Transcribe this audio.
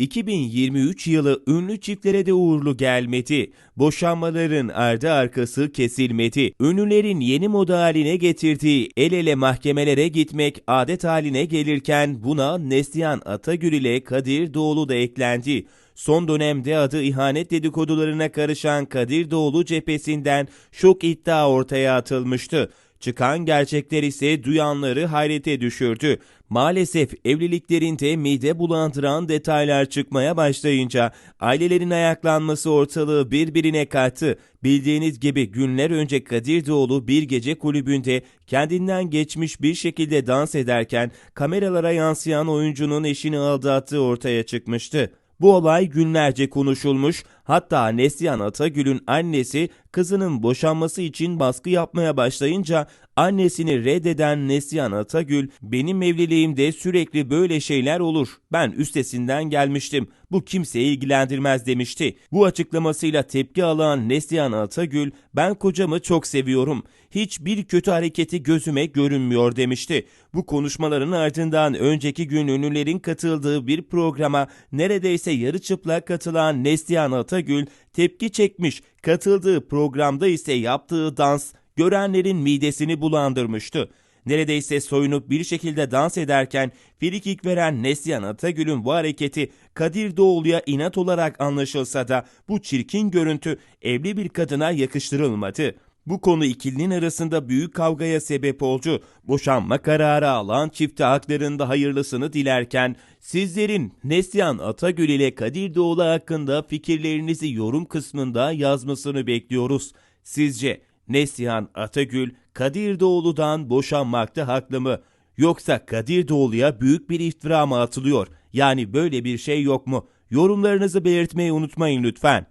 2023 yılı ünlü çiftlere de uğurlu gelmedi. Boşanmaların ardı arkası kesilmedi. Ünlülerin yeni moda haline getirdiği el ele mahkemelere gitmek adet haline gelirken buna Neslihan Atagül ile Kadir Doğulu da eklendi. Son dönemde adı ihanet dedikodularına karışan Kadir Doğulu cephesinden şok iddia ortaya atılmıştı. Çıkan gerçekler ise duyanları hayrete düşürdü. Maalesef evliliklerinde mide bulandıran detaylar çıkmaya başlayınca ailelerin ayaklanması ortalığı birbirine kattı. Bildiğiniz gibi günler önce Kadir Doğulu bir gece kulübünde kendinden geçmiş bir şekilde dans ederken kameralara yansıyan oyuncunun eşini aldattığı ortaya çıkmıştı. Bu olay günlerce konuşulmuş, hatta Neslihan Atagül'ün annesi kızının boşanması için baskı yapmaya başlayınca annesini reddeden Neslihan Atagül, benim evliliğimde sürekli böyle şeyler olur, ben üstesinden gelmiştim, bu kimseyi ilgilendirmez demişti. Bu açıklamasıyla tepki alan Neslihan Atagül, ben kocamı çok seviyorum, hiçbir kötü hareketi gözüme görünmüyor demişti. Bu konuşmaların ardından önceki gün ünlülerin katıldığı bir programa neredeyse yarı çıplak katılan Neslihan Atagül tepki çekmiş. Katıldığı programda ise yaptığı dans görenlerin midesini bulandırmıştı. Neredeyse soyunup bir şekilde dans ederken frikik veren Neslihan Atagül'ün bu hareketi Kadir Doğulu'ya inat olarak anlaşılsa da bu çirkin görüntü evli bir kadına yakıştırılmadı. Bu konu ikilinin arasında büyük kavgaya sebep oldu. Boşanma kararı alan çifte haklarında hayırlısını dilerken sizlerin Neslihan Atagül ile Kadir Doğulu hakkında fikirlerinizi yorum kısmında yazmasını bekliyoruz. Sizce Neslihan Atagül Kadir Doğulu'dan boşanmakta haklı mı? Yoksa Kadir Doğulu'ya büyük bir iftira mı atılıyor? Yani böyle bir şey yok mu? Yorumlarınızı belirtmeyi unutmayın lütfen.